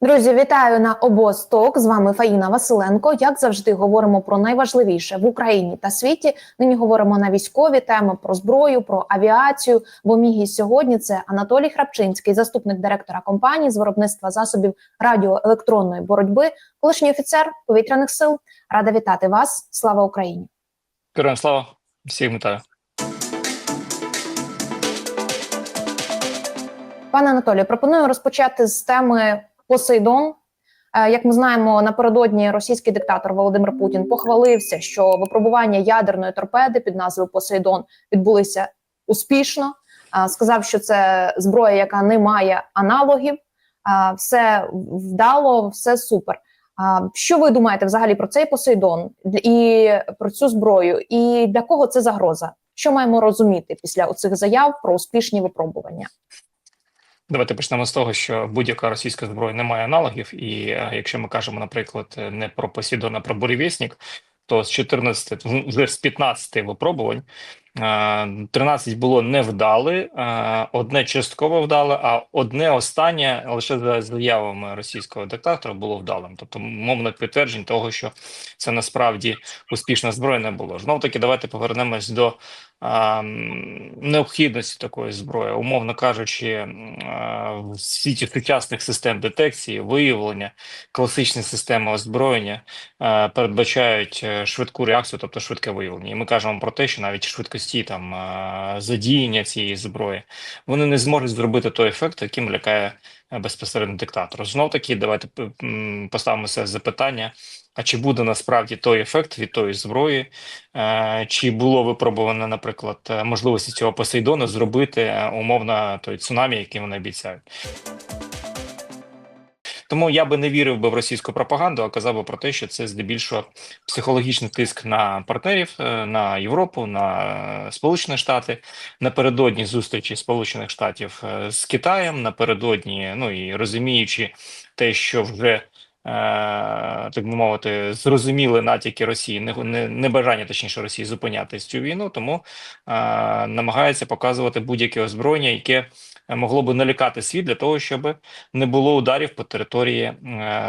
Друзі, вітаю на обосток. З вами Фаїна Василенко. Як завжди, говоримо про найважливіше в Україні та світі. Нині говоримо на військові теми про зброю, про авіацію. Бо мій гість сьогодні це Анатолій Храпчинський, заступник директора компанії з виробництва засобів радіоелектронної боротьби, колишній офіцер повітряних сил. Рада вітати вас. Слава Україні! Героям слава, всіх вітаю. Пане Анатолію, пропоную розпочати з теми Посейдон. Е, Як ми знаємо, напередодні російський диктатор Володимир Путін похвалився, що випробування ядерної торпеди під назвою Посейдон відбулися успішно. Е, Сказав, що це зброя, яка не має аналогів. Е, Все вдало, все супер. Що ви думаєте взагалі про цей Посейдон і про цю зброю? І для кого це загроза? Що маємо розуміти після оцих заяв про успішні випробування? Давайте почнемо з того, що будь-яка російська зброя не має аналогів, і е, якщо ми кажемо, наприклад, не про Посідона, про буревісник, то з 14, вже з 15 випробувань е, 13 було невдали, е, одне частково вдале, а одне останнє лише за заявами російського диктатора було вдалим. Тобто мовних підтверджень того, що це насправді успішна зброя не було. Знов таки, давайте повернемось до а, необхідності такої зброї, умовно кажучи, в світі сучасних систем детекції, виявлення, класичні системи озброєння передбачають е, швидку реакцію, тобто швидке виявлення. І ми кажемо про те, що навіть швидкості там задіяння цієї зброї вони не зможуть зробити той ефект, яким лякає е, безпосередньо диктатор. Знов таки, давайте п- м, поставимо себе запитання. А чи буде насправді той ефект від тої зброї, Е, Чи було випробовано, наприклад, е, можливості цього Посейдону зробити умовно той цунамі, який вони обіцяють? Тому я би не вірив би в російську пропаганду, а казав би про те, що це здебільшого психологічний тиск на партнерів, е, на Європу, на Сполучені Штати. Напередодні зустрічі Сполучених Штатів е, з Китаєм, напередодні, ну і розуміючи те, що вже е, так би мовити, зрозуміли натяки Росії, не, не, не бажання точніше Росії зупиняти цю війну, тому е, намагається показувати будь-яке озброєння, яке могло би налякати світ для того, щоб не було ударів по території е,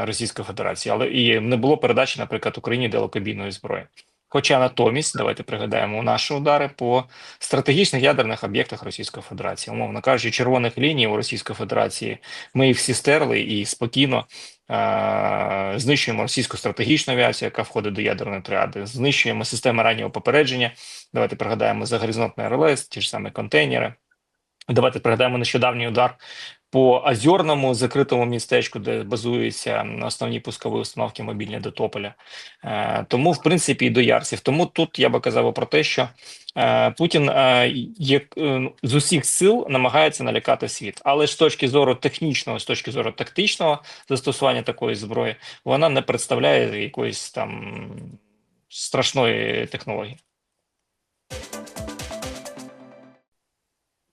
Російської Федерації, але і не було передачі, наприклад, Україні далекобійної зброї. Хоча натомість давайте пригадаємо наші удари по стратегічних ядерних об'єктах Російської Федерації, умовно кажучи, червоних ліній у Російської Федерації ми їх всі стерли і спокійно е- знищуємо російську стратегічну авіацію, яка входить до ядерної тріади, знищуємо системи раннього попередження. Давайте пригадаємо загоризонтний РЛС, ті ж самі контейнери. Давайте пригадаємо нещодавній удар по Озерному закритому містечку, де базуються основні пускові установки мобільні до Тополя. Е, тому, в принципі, і до Ярсів. Тому тут я би казав про те, що е, Путін е, з усіх сил намагається налякати світ. Але з точки зору технічного, з точки зору тактичного застосування такої зброї, вона не представляє якоїсь там страшної технології.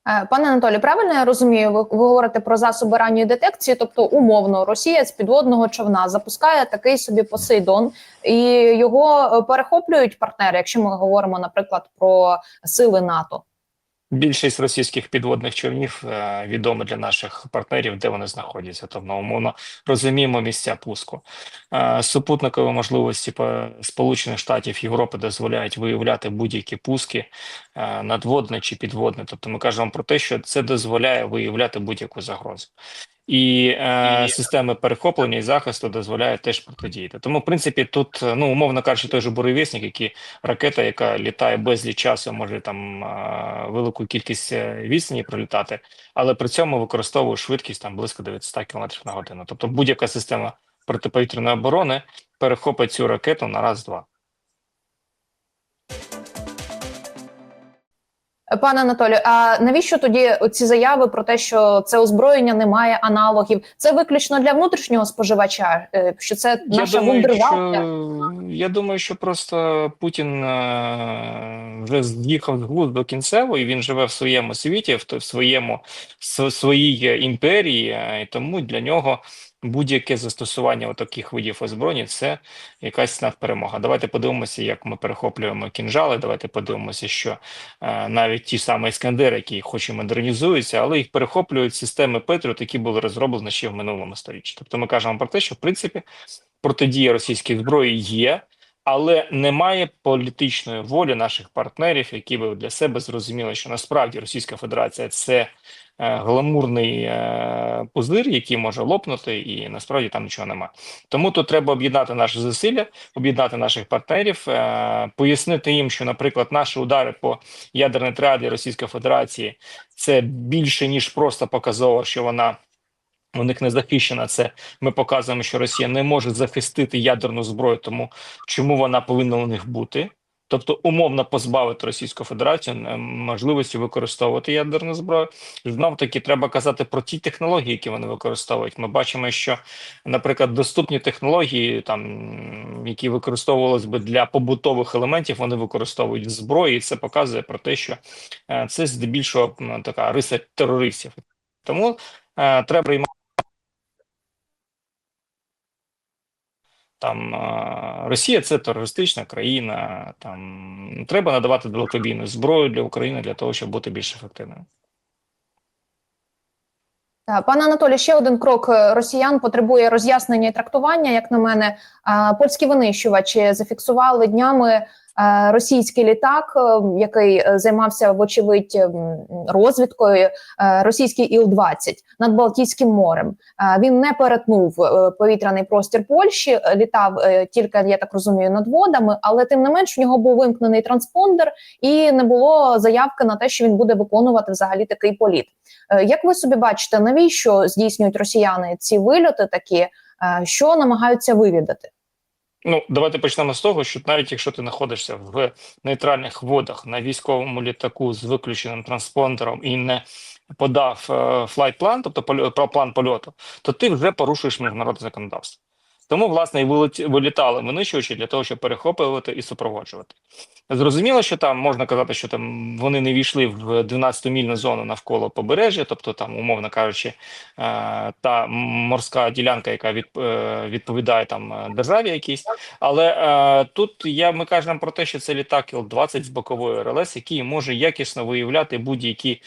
Е, Пане Анатолію, правильно я розумію, ви, ви говорите про засоби ранньої детекції, тобто умовно Росія з підводного човна запускає такий собі Посейдон, і його е, перехоплюють партнери, якщо ми говоримо, наприклад, про сили НАТО. Більшість російських підводних човнів е, відомо для наших партнерів, де вони знаходяться. Тобто, умовно розуміємо місця пуску. Е, супутникові можливості по Сполучених Штатів Європи дозволяють виявляти будь-які пуски е, надводне чи підводне. Тобто, ми кажемо про те, що це дозволяє виявляти будь-яку загрозу. І е, системи перехоплення і захисту дозволяють теж протидіяти. Тому, в принципі, тут е, ну умовно кажучи, той же буревісник, який ракета, яка літає безліч часу, може там е, велику кількість е, відстані пролітати, але при цьому використовує швидкість там близько 900 км на годину. Тобто будь-яка система протиповітряної оборони перехопить цю ракету на раз-два. Пане Анатолію, а навіщо тоді ці заяви про те, що це озброєння не має аналогів? Це виключно для внутрішнього споживача, е, що це наша Я думаю, що я думаю, що просто Путін е, вже з'їхав з глузду кінцево, і він живе в своєму світі, в, своєму в своїй е, імперії, і тому для нього будь-яке застосування таких видів озброєння це якась надперемога. Давайте подивимося, як ми перехоплюємо кінжали. Давайте подивимося, що е, навіть ті самі Іскандери, які хоч і модернізуються, але їх перехоплюють системи Петріот, які були розроблені ще в минулому столітті. Тобто ми кажемо про те, що в принципі протидія російській зброї є, але немає політичної волі наших партнерів, які би для себе зрозуміли, що насправді Російська Федерація це е, гламурний е, пузир, який може лопнути, і насправді там нічого немає. Тому тут треба об'єднати наші зусилля, об'єднати наших партнерів, е, пояснити їм, що, наприклад, наші удари по ядерній тріаді Російської Федерації це більше ніж просто показово, що вона. У них не захищена це. Ми показуємо, що Росія не може захистити ядерну зброю, тому чому вона повинна у них бути? Тобто умовно позбавити Російську Федерацію е, можливості використовувати ядерну зброю. Знов таки треба казати про ті технології, які вони використовують. Ми бачимо, що, наприклад, доступні технології, там які використовувалися би для побутових елементів, вони використовують в зброї, і це показує про те, що е, це здебільшого така риса терористів. Тому е, треба приймати. Там е, Росія це терористична країна. Там треба надавати далекобійну зброю для України для того, щоб бути більш ефективним. Пане Анатолій, ще один крок е, росіян потребує роз'яснення і трактування. Як на мене, польські винищувачі зафіксували днями російський літак, е, який е, займався вочевидь розвідкою. е, Російський Іл-20 над Балтійським морем. Він не перетнув повітряний простір Польщі, літав тільки, я так розумію, над водами, але тим не менш в нього був вимкнений транспондер, і не було заявки на те, що він буде виконувати взагалі такий політ. Як ви собі бачите, навіщо здійснюють росіяни ці вильоти такі, що намагаються вивідати? Ну, давайте почнемо з того, що навіть якщо ти знаходишся в нейтральних водах на військовому літаку з виключеним транспондером і не подав е, флайт-план, тобто план польоту, то ти вже порушуєш міжнародне законодавство. Тому, власне, і вилітали винищувачі для того, щоб перехоплювати і супроводжувати. Зрозуміло, що там можна казати, що там вони не війшли в 12-мільну зону навколо побережжя, тобто там, умовно кажучи, е, та морська ділянка, яка е, відповідає там е, державі якійсь. Але тут я ми кажемо про те, що це літак Іл-20 з бокової РЛС, який може якісно виявляти будь-які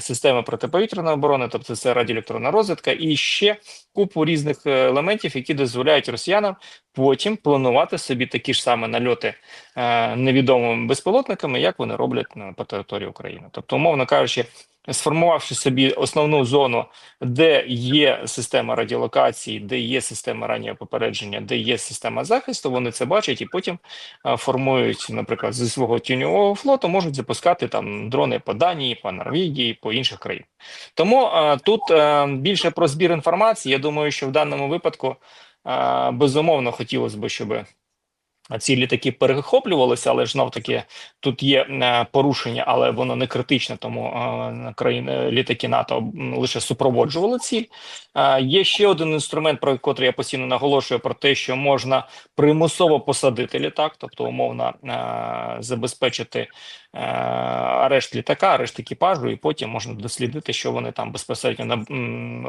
системи протиповітряної оборони, тобто це радіоелектронна розвідка, і ще купу різних елементів, які дозволяють росіянам потім планувати собі такі ж саме нальоти е, невідомими безпілотниками, як вони роблять на по території України. Тобто, умовно кажучи, сформувавши собі основну зону, де є система радіолокації, де є система раннього попередження, де є система захисту, вони це бачать і потім е, формують, наприклад, зі свого тіньового флоту, можуть запускати там дрони по Данії, по Норвегії, по інших країнах. Тому е, тут е, більше про збір інформації. Я думаю, що в даному випадку безумовно хотілося б, щоб ці літаки перехоплювалися, але ж знов таки тут є е, порушення, але воно не критичне, тому е, країни літаки НАТО лише супроводжували ціль. Є ще один інструмент, про який я постійно наголошую, про те, що можна примусово посадити літак, тобто умовно е, забезпечити арешт літака, арешт екіпажу, і потім можна дослідити, що вони там безпосередньо на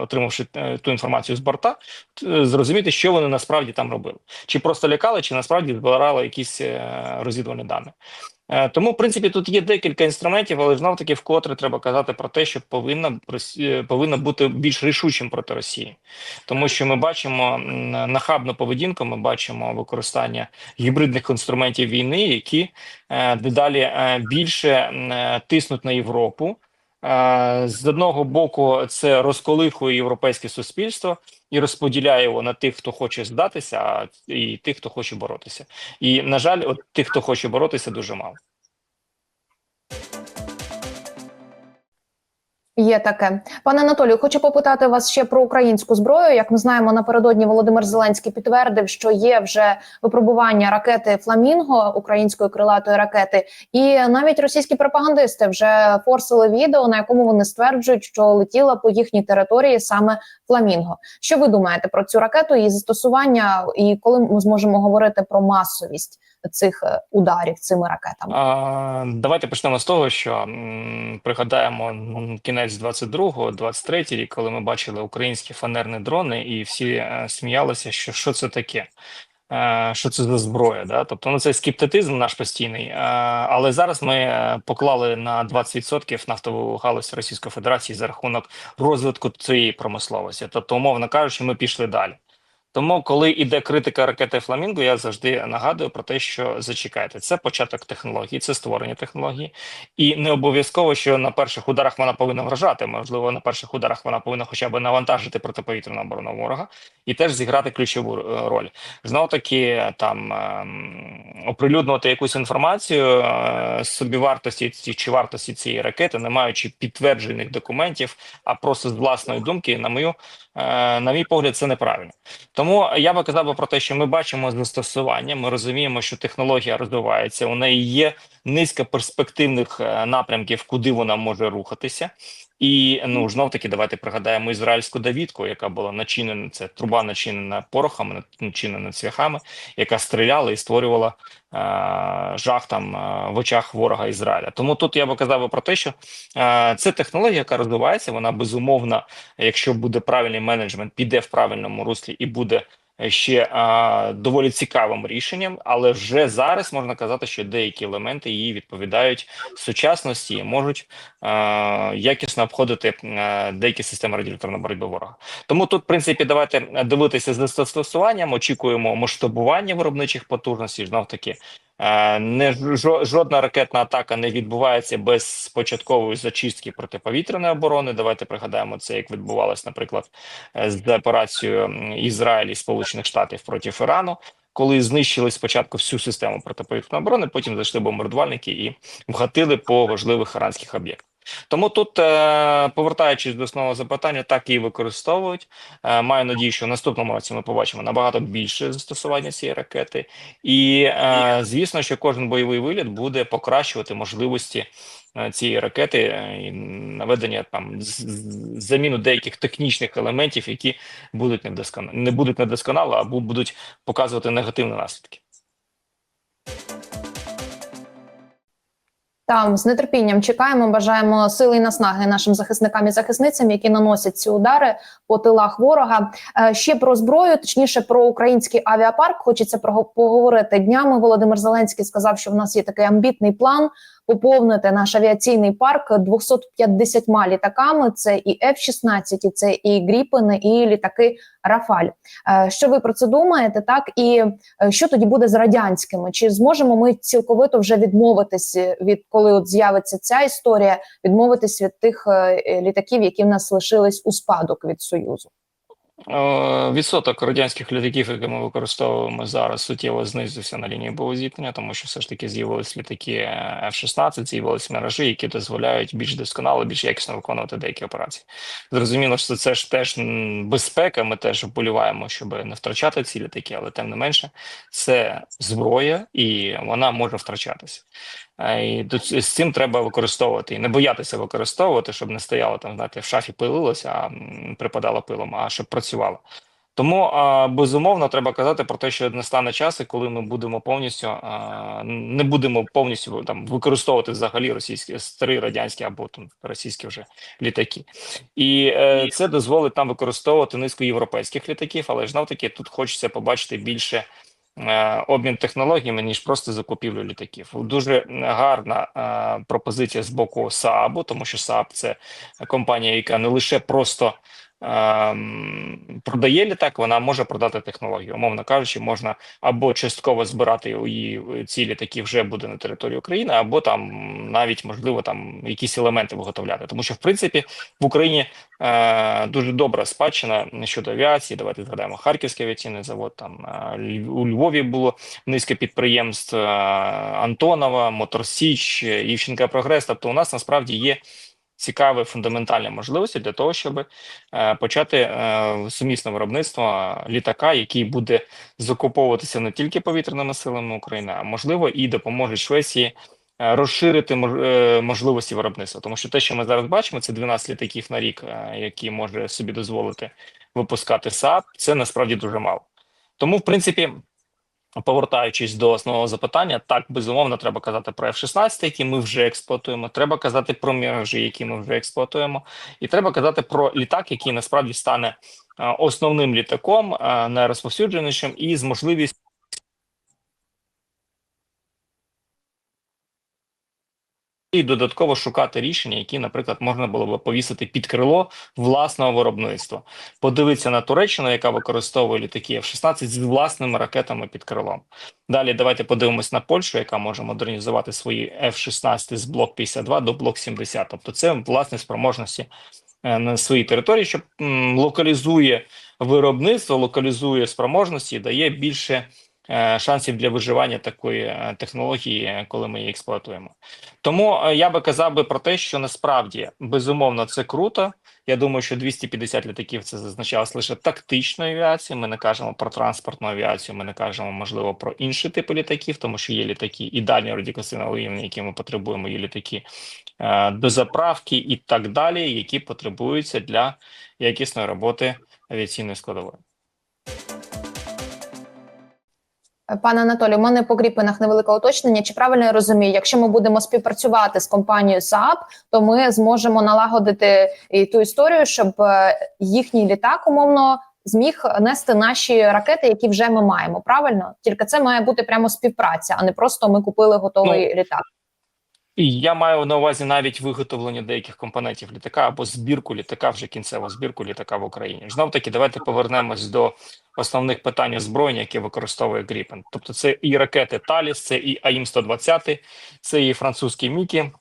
отримавши е, ту інформацію з борта, зрозуміти, що вони насправді там робили, чи просто лякали, чи насправді збирали якісь е, розвідувальні дані. Е, Тому, в принципі, тут є декілька інструментів, але знов таки вкотре треба казати про те, що повинна Росі- повинна бути більш рішучим проти Росії, тому що ми бачимо нахабну поведінку, ми бачимо використання гібридних інструментів війни, які е, дедалі е, більше е, тиснуть на Європу. З одного боку, це розколихує європейське суспільство і розподіляє його на тих, хто хоче здатися, а і тих, хто хоче боротися. І на жаль, от тих, хто хоче боротися, дуже мало. Є таке, пане Анатолію. Хочу попитати вас ще про українську зброю. Як ми знаємо, напередодні Володимир Зеленський підтвердив, що є вже випробування ракети Фламінго української крилатої ракети, і навіть російські пропагандисти вже форсили відео, на якому вони стверджують, що летіла по їхній території саме Фламінго. Що ви думаєте про цю ракету, її застосування, і коли ми зможемо говорити про масовість цих е, ударів цими ракетами? А, давайте почнемо з того, що м, пригадаємо кінець 22-го, 23-й рік, коли ми бачили українські фанерні дрони, і всі е, сміялися, що що це таке. Е, Що це за зброя? Да? Тобто, ну це скептицизм наш постійний. Але зараз ми поклали на 20% нафтову галузь Російської Федерації за рахунок розвитку цієї промисловості. Тобто, умовно кажучи, ми пішли далі. Тому, коли йде критика ракети Фламінго, я завжди нагадую про те, що зачекайте, це початок технології, це створення технології, і не обов'язково, що на перших ударах вона повинна вражати. Можливо, на перших ударах вона повинна хоча б навантажити протиповітряну оборону ворога і теж зіграти ключову е, роль. Знову таки там ем, оприлюднювати якусь інформацію е, собівартості ці- чи вартості цієї ракети, не маючи підтверджених документів, а просто з власної думки, на мою на мій погляд, це неправильно. Тому я би казав про те, що ми бачимо застосування. Ми розуміємо, що технологія розвивається. У неї є низка перспективних е, напрямків, куди вона може рухатися. І ну знов таки давайте пригадаємо ізраїльську давідку, яка була начинена. Це труба начинена порохами, начинена цвяхами, яка стріляла і створювала е, жах там е, в очах ворога Ізраїля. Тому тут я би казав про те, що е, це технологія, яка розвивається. Вона безумовно, якщо буде правильний менеджмент, піде в правильному руслі і буде ще а, доволі цікавим рішенням, але вже зараз можна казати, що деякі елементи її відповідають сучасності і можуть а, якісно обходити а, деякі системи радіоелектронної боротьби ворога. Тому тут, в принципі, давайте дивитися з застосуванням. Очікуємо масштабування виробничих потужностей. Знов таки. Е, Не жо- жодна ракетна атака не відбувається без початкової зачистки протиповітряної оборони. Давайте пригадаємо це, як відбувалось, наприклад, е, з операцією Ізраїлі Сполучених Штатів проти Ірану, коли знищили спочатку всю систему протиповітряної оборони, потім зайшли бомбардувальники і вгатили по важливих іранських об'єктах. Тому тут, е, повертаючись до основного запитання, так і використовують. Е, Маю надію, що в наступному році ми побачимо набагато більше застосування цієї ракети, і е, звісно, що кожен бойовий виліт буде покращувати можливості цієї ракети і наведення там заміну деяких технічних елементів, які будуть недосконалі, не будуть недосконало, або будуть показувати негативні наслідки. Там з нетерпінням чекаємо, бажаємо сили і наснаги нашим захисникам і захисницям, які наносять ці удари по тилах ворога. Е, Ще про зброю, точніше про український авіапарк. Хочеться поговорити днями. Володимир Зеленський сказав, що в нас є такий амбітний план поповнити наш авіаційний парк 250 літаками. Це і F-16, і це і Гріпени, і літаки Рафаль. Е, Що ви про це думаєте? Так і е, що тоді буде з радянськими? Чи зможемо ми цілковито вже відмовитись від коли от з'явиться ця історія, відмовитись від тих е, е, літаків, які в нас лишились у спадок від союзу? Е, Відсоток радянських літаків, які ми використовуємо зараз, суттєво знизився на лінії боєзіткнення, тому що все ж таки з'явились літаки е, F-16, з'явились мережі, які дозволяють більш досконало, більш якісно виконувати деякі операції. Зрозуміло, що це ж теж безпека. Ми теж вболіваємо, щоб не втрачати ці літаки, але тим не менше, це зброя і вона може втрачатися. І тут з цим треба використовувати і не боятися використовувати, щоб не стояло там, знаєте, в шафі пилилося, а припадало пилом, а щоб працювало. Тому безумовно треба казати про те, що настане час, і коли ми будемо повністю не будемо повністю там використовувати взагалі російські старі радянські або там російські вже літаки, і е, це дозволить нам використовувати низку європейських літаків, але ж навтаки тут хочеться побачити більше обмін технологіями, ніж просто закупівлю літаків. Дуже гарна е, пропозиція з боку СААБу, тому що СААБ це компанія, яка не лише просто продає літак, вона може продати технологію. Умовно кажучи, можна або частково збирати її ці літаки вже буде на території України, або там навіть можливо там якісь елементи виготовляти. Тому що в принципі в Україні е, дуже добра спадщина щодо авіації. Давайте згадаємо Харківський авіаційний завод. Там е, у Львові було низка підприємств е, Антонова, Мотор Січ, Івченка Прогрес. Тобто, у нас насправді є цікаві фундаментальні можливості для того, щоб е, почати е, сумісне виробництво літака, який буде закуповуватися не тільки повітряними силами України, а можливо і допоможе Швеції. е, Розширити мож- можливості виробництва, тому що те, що ми зараз бачимо, це 12 літаків на рік, які може собі дозволити випускати САП. Це насправді дуже мало. Тому, в принципі, повертаючись до основного запитання, так безумовно треба казати про F-16, які ми вже експлуатуємо. Треба казати про міражі, які ми вже експлуатуємо, і треба казати про літак, який насправді стане е, основним літаком, е, найрозповсюдженішим і з можливістю. І додатково шукати рішення, які, наприклад, можна було б повісити під крило власного виробництва. Подивитися на Туреччину, яка використовує літаки F-16 з власними ракетами під крилом. Далі давайте подивимось на Польщу, яка може модернізувати свої F-16 з блок 52 до блок 70. Тобто, це власне спроможності е, на своїй території, що локалізує виробництво, локалізує спроможності, і дає більше шансів для виживання такої е, технології, е, коли ми її експлуатуємо. Тому е, я би казав би про те, що насправді безумовно це круто. Я думаю, що 250 літаків це зазначалось лише тактичної авіації. Ми не кажемо про транспортну авіацію, ми не кажемо, можливо, про інші типи літаків, тому що є літаки і дальні радіокасинові, які ми потребуємо, є літаки е, до заправки і так далі, які потребуються для якісної роботи авіаційної складової. Пане Анатолію, у мене по кріпинах невелике уточнення. Чи правильно я розумію, якщо ми будемо співпрацювати з компанією САП, то ми зможемо налагодити і ту історію, щоб е, їхній літак умовно зміг нести наші ракети, які вже ми маємо. Правильно, тільки це має бути прямо співпраця, а не просто ми купили готовий літак. І я маю на увазі навіть виготовлення деяких компонентів літака або збірку літака, вже кінцеву збірку літака в Україні. Знов таки, давайте повернемось до основних питань озброєння, які використовує Гріпен. Тобто, це і ракети Таліс, це і АІМ 120 це і французькі Мікі.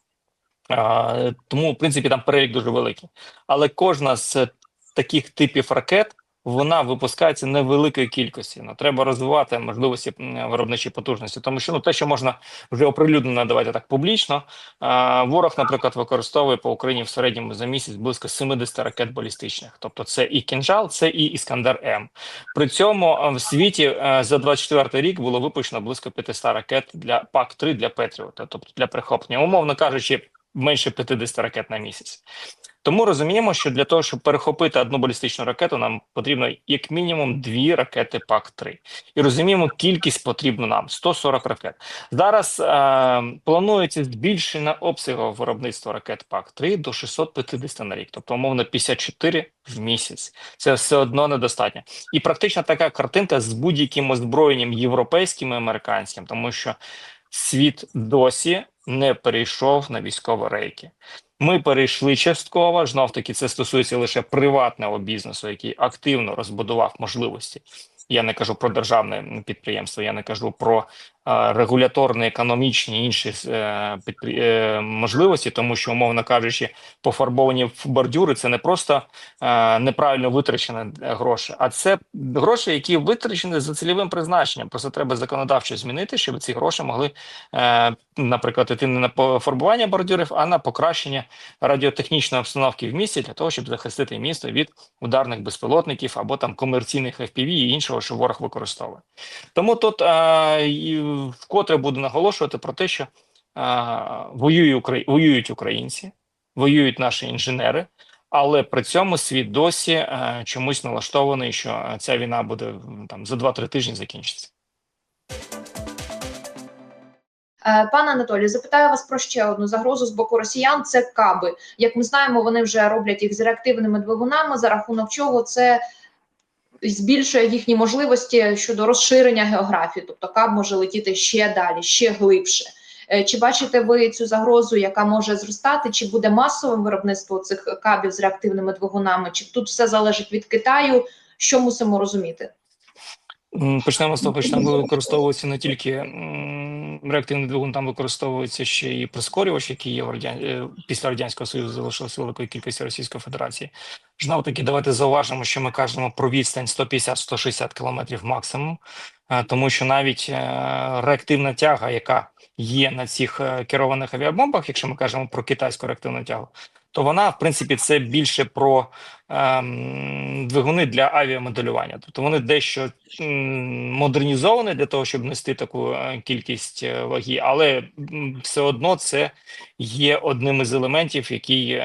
Тому, в принципі, там перелік дуже великий. Але кожна з таких типів ракет вона випускається невеликої кількості. Ну, треба розвивати можливості м, виробничої потужності, тому що ну те, що можна вже оприлюднено давайте так публічно. А, ворог, наприклад, використовує по Україні в середньому за місяць близько 70 ракет балістичних. Тобто, це і кінжал, це і іскандер М. При цьому в світі а, за 24 рік було випущено близько 500 ракет для пак 3 для Петріота, тобто для прихоплення, умовно кажучи, менше 50 ракет на місяць. Тому розуміємо, що для того, щоб перехопити одну балістичну ракету, нам потрібно як мінімум дві ракети ПАК-3. І розуміємо, кількість потрібна нам 140 ракет. Зараз е, планується збільшення обсягу виробництва ракет ПАК-3 до 650 на рік, тобто умовно 54 в місяць. Це все одно недостатньо. І практично така картинка з будь-яким озброєнням європейським і американським, тому що світ досі не перейшов на військові рейки. Ми перейшли частково. Знов таки, це стосується лише приватного бізнесу, який активно розбудував можливості. Я не кажу про державне підприємство, я не кажу про регуляторні, економічні інші е, е, можливості, тому що, умовно кажучи, пофарбовані бордюри це не просто е, неправильно витрачені гроші, а це гроші, які витрачені за цільовим призначенням. Просто треба законодавчо змінити, щоб ці гроші могли, наприклад, іти не на пофарбування бордюрів, а на покращення радіотехнічної обстановки в місті для того, щоб захистити місто від ударних безпілотників або там комерційних FPV і іншого, що ворог використовує. Тому тут вкотре буду наголошувати про те, що воюють українці, воюють наші інженери. Але при цьому світ досі чомусь налаштований, що ця війна буде там за 2-3 тижні закінчиться. Е, Пане Анатолію, запитаю вас про ще одну загрозу з боку росіян. Це каби. Як ми знаємо, вони вже роблять їх з реактивними двигунами, за рахунок чого це збільшує їхні можливості щодо розширення географії. Тобто каб може летіти ще далі, ще глибше. Е, Чи бачите ви цю загрозу, яка може зростати? Чи буде масовим виробництво цих кабів з реактивними двигунами? Чи тут все залежить від Китаю? Що мусимо розуміти? Почнемо з того, що там використовується не тільки реактивний двигун, там використовується ще і прискорювач, який є в радян... е, після радянського союзу залишилося великої кількості Російської Федерації. Знов таки, давайте зауважимо, що ми кажемо про відстань 150-160 кілометрів максимум, е, тому що навіть е, реактивна тяга, яка є на цих керованих авіабомбах, якщо ми кажемо про китайську реактивну тягу, то вона, в принципі, це більше про ем, двигуни для авіамоделювання. Тобто вони дещо модернізовані для того, щоб нести таку е, кількість е, ваги, але все одно це є одним із елементів, який е,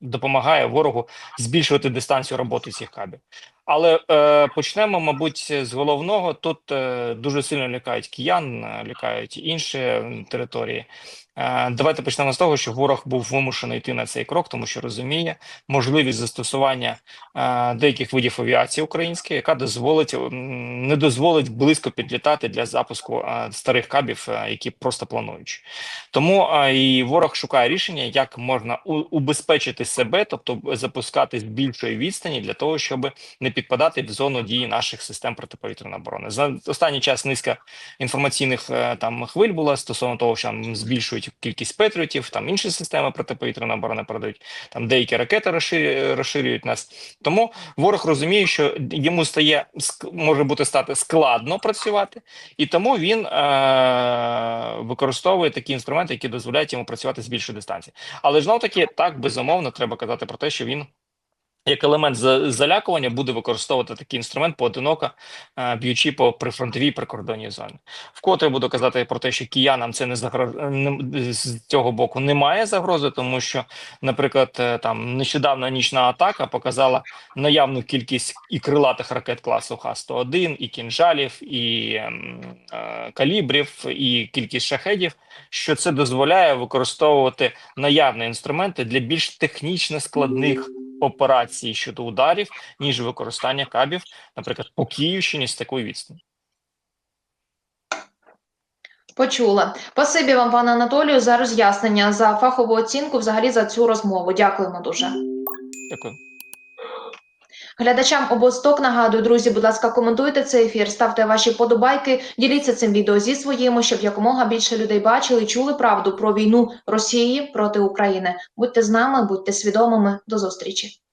допомагає ворогу збільшувати дистанцію роботи цих кабів. Але е, почнемо, мабуть, з головного. Тут е, дуже сильно лякають киян, лякають інші території. Е, давайте почнемо з того, що ворог був вимушений йти на цей крок, тому що розуміє можливість застосування е, деяких видів авіації української, яка дозволить не дозволить близько підлітати для запуску е, старих кабів, які просто плануючі. Тому і ворог шукає рішення, як можна убезпечити себе, тобто запускати з більшої відстані для того, щоб не підпадати в зону дії наших систем протиповітряної оборони. За останній час низка інформаційних там хвиль була стосовно того, що там збільшують кількість петріотів, там інші системи протиповітряної оборони передають, там деякі ракети розширюють нас. Тому ворог розуміє, що йому стає може бути стати складно працювати, і тому він е- використовує такі інструменти, які дозволяють йому працювати з більшої дистанції. Але ж таки так безумовно треба казати про те, що він. Як елемент за- залякування буде використовувати такий інструмент поодиноко, е, б'ючи по прифронтовій прикордонній зоні. Вкотре буду казати про те, що киянам це не загроз... з цього боку немає загрози, тому що, наприклад, е, там нещодавна нічна атака показала наявну кількість і крилатих ракет класу Х-101, і кінжалів, і ем, е, калібрів, і кількість шахедів, що це дозволяє використовувати наявні інструменти для більш технічно складних операцій щодо ударів, ніж використання кабів, наприклад, по Київщині з такої відстані. Почула. Спасибі вам, пане Анатолію, за роз'яснення, за фахову оцінку, взагалі за цю розмову. Дякуємо дуже. Дякую. Глядачам обосток нагадую, друзі, будь ласка, коментуйте цей ефір, ставте ваші подобайки, діліться цим відео зі своїми, щоб якомога більше людей бачили і чули правду про війну Росії проти України. Будьте з нами, будьте свідомими. До зустрічі.